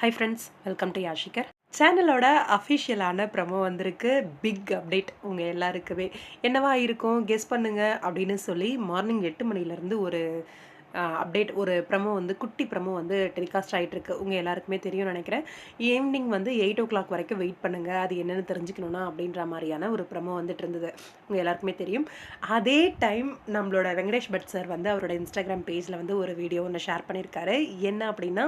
Hi friends welcome to Yashikar சேனலோட அஃபிஷியலான promo வந்திருக்கு. பிக் அப்டேட் உங்கள் எல்லாருக்குமே. என்னவா இருக்கும்? கெஸ் பண்ணுங்க அப்படின்னு சொல்லி மார்னிங் எட்டு மணிலேருந்து ஒரு அப்டேட் ஒரு ப்ரமோ வந்து குட்டி ப்ரமோ வந்து டெலிகாஸ்ட் ஆகிட்டு இருக்கு உங்கள் எல்லாருக்குமே தெரியும்னு நினைக்கிறேன். ஈவினிங் வந்து எயிட் ஓ கிளாக் வரைக்கும் வெயிட் பண்ணுங்கள் அது என்னென்னு தெரிஞ்சுக்கணும்னா அப்படின்ற மாதிரியான ஒரு ப்ரமோ வந்துட்டு இருந்தது. உங்கள் எல்லாருக்குமே தெரியும். அதே டைம் நம்மளோட வெங்கடேஷ் பட் சார் வந்து அவரோட இன்ஸ்டாகிராம் பேஜில் வந்து ஒரு வீடியோ ஒன்று ஷேர் பண்ணியிருக்காரு என்ன அப்படின்னா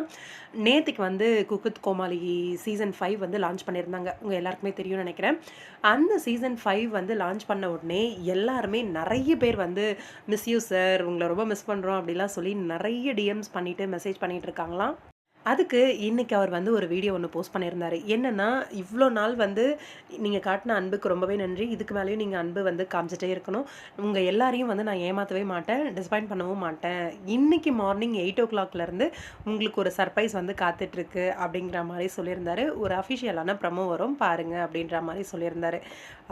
நேற்றுக்கு வந்து குக்குத் கோமாளி சீசன் ஃபைவ் வந்து லான்ச் பண்ணியிருந்தாங்க. உங்கள் எல்லாருக்குமே தெரியும்னு நினைக்கிறேன். அந்த சீசன் ஃபைவ் வந்து லான்ச் பண்ண உடனே எல்லாருமே நிறைய பேர் வந்து மிஸ் யூ சார் உங்களை ரொம்ப மிஸ் பண்ணுறோம் அப்படிலாம் சொல்லி நிறைய டிஎம்ஸ் பண்ணிவிட்டு மெசேஜ் பண்ணிகிட்டு இருக்காங்களாம் அதுக்கு இன்றைக்கி அவர் வந்து ஒரு வீடியோ ஒன்று போஸ்ட் பண்ணியிருந்தார். என்னென்னா இவ்வளோ நாள் வந்து நீங்கள் காட்டின அன்புக்கு ரொம்பவே நன்றி. இதுக்கு மேலேயும் நீங்கள் அன்பு வந்து காமிச்சிட்டே இருக்கணும். உங்கள் எல்லாரையும் வந்து நான் ஏமாற்றவே மாட்டேன் டிசப்பாயின்ட் பண்ணவும் மாட்டேன். இன்றைக்கி மார்னிங் எயிட் ஓ கிளாக்லேருந்து உங்களுக்கு ஒரு சர்ப்ரைஸ் வந்து காத்துட்ருக்கு அப்படிங்கிற மாதிரி சொல்லியிருந்தாரு. ஒரு அஃபிஷியலான ப்ரமோ வரும் பாருங்கள் அப்படின்ற மாதிரி சொல்லியிருந்தார்.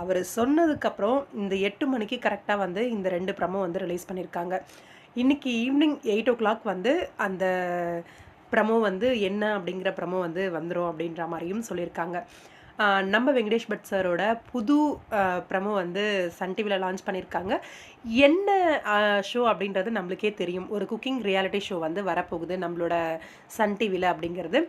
அவர் சொன்னதுக்கப்புறம் இந்த எட்டு மணிக்கு கரெக்டாக வந்து இந்த ரெண்டு ப்ரமோ வந்து ரிலீஸ் பண்ணியிருக்காங்க. இன்றைக்கி ஈவினிங் எயிட் ஓ கிளாக் வந்து அந்த ப்ரமோ வந்து என்ன அப்படிங்கிற ப்ரமோ வந்து வந்துடும் அப்படின்ற மாதிரியும் சொல்லியிருக்காங்க. நம்ம வெங்கடேஷ் பட் சாரோட புது ப்ரமோ வந்து சன் டிவியில் லான்ச் பண்ணியிருக்காங்க. என்ன ஷோ அப்படின்றது நம்மளுக்கே தெரியும். ஒரு குக்கிங் ரியாலிட்டி ஷோ வந்து வரப்போகுது நம்மளோட சன் டிவியில் அப்படிங்கிறது.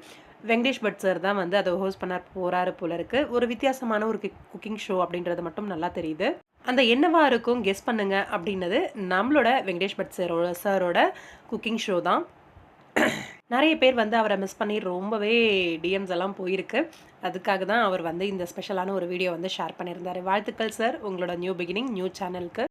வெங்கடேஷ் பட் சார் தான் வந்து அதை ஹோஸ்ட் பண்ண போகிறாரு போல இருக்குது ஒரு வித்தியாசமான ஒரு குக்கிங் ஷோ அப்படின்றது மட்டும் நல்லா தெரியுது. அந்த என்னவாக இருக்கும் கெஸ் பண்ணுங்க அப்படின்னது நம்மளோட வெங்கடேஷ் பட் சாரோட சாரோட குக்கிங் ஷோ தான். நிறைய பேர் வந்து அவரை மிஸ் பண்ணி ரொம்பவே டிஎம்ஸ் எல்லாம் போயிருக்கு. அதுக்காக தான் அவர் வந்து இந்த ஸ்பெஷலான ஒரு வீடியோ வந்து ஷேர் பண்ணியிருந்தார். வாழ்த்துக்கள் சார் உங்களோட நியூ பிகினிங் நியூ சேனலுக்கு